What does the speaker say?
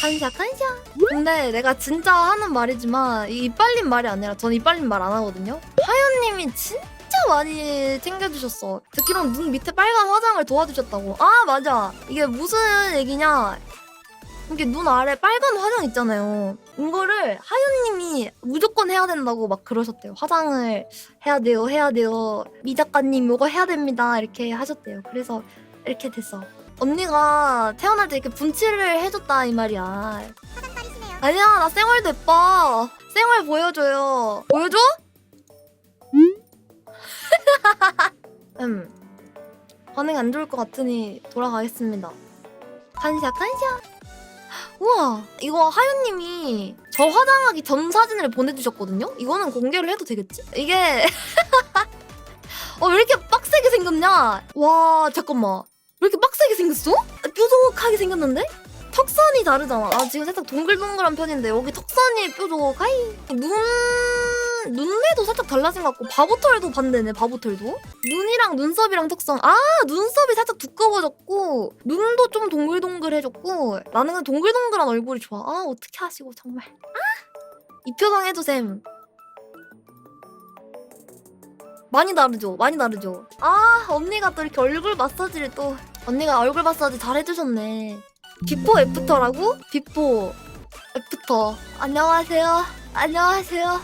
한샷 한샷 근데 내가 진짜 하는 말이지만 이 이빨린 말이 아니라 전 이빨린 말 안 하거든요. 하연님이 진짜 많이 챙겨주셨어. 듣기로는 눈 밑에 빨간 화장을 도와주셨다고. 아 맞아. 이게 무슨 얘기냐. 이게 눈 아래 빨간 화장 있잖아요. 이거를 하연님이 무조건 해야 된다고 막 그러셨대요. 화장을 해야 돼요 해야 돼요. 미 작가님 이거 해야 됩니다. 이렇게 하셨대요. 그래서 이렇게 됐어 언니가 태어날 때 이렇게 분칠을 해줬다 이 말이야. 아니야 나 쌩얼도 예뻐. 쌩얼 보여줘요. 보여줘? 음. 반응 안 좋을 것 같으니 돌아가겠습니다. 한샷 한샷 우와 이거 하윤님이 저 화장하기 전 사진을 보내주셨거든요? 이거는 공개를 해도 되겠지? 이게 어 왜 이렇게 빡세게 생겼냐? 와 잠깐만. 왜 이렇게 빡세게 생겼어? 뾰족하게 생겼는데? 턱선이 다르잖아. 나 지금 살짝 동글동글한 편인데 여기 턱선이 뾰족하이. 눈 눈매도 살짝 달라진 것 같고 바보털도 반대네. 바보털도. 눈이랑 눈썹이랑 턱선. 아 눈썹이 살짝 두꺼워졌고 눈도 좀 동글동글해졌고 나는 동글동글한 얼굴이 좋아. 아 어떻게 하시고 정말. 아! 이 표정 쌤. 많이 다르죠? 많이 다르죠? 아, 언니가 또 이렇게 얼굴 마사지를 또. 언니가 얼굴 마사지 잘 해주셨네. 비포 애프터라고? 비포 애프터. 안녕하세요. 안녕하세요.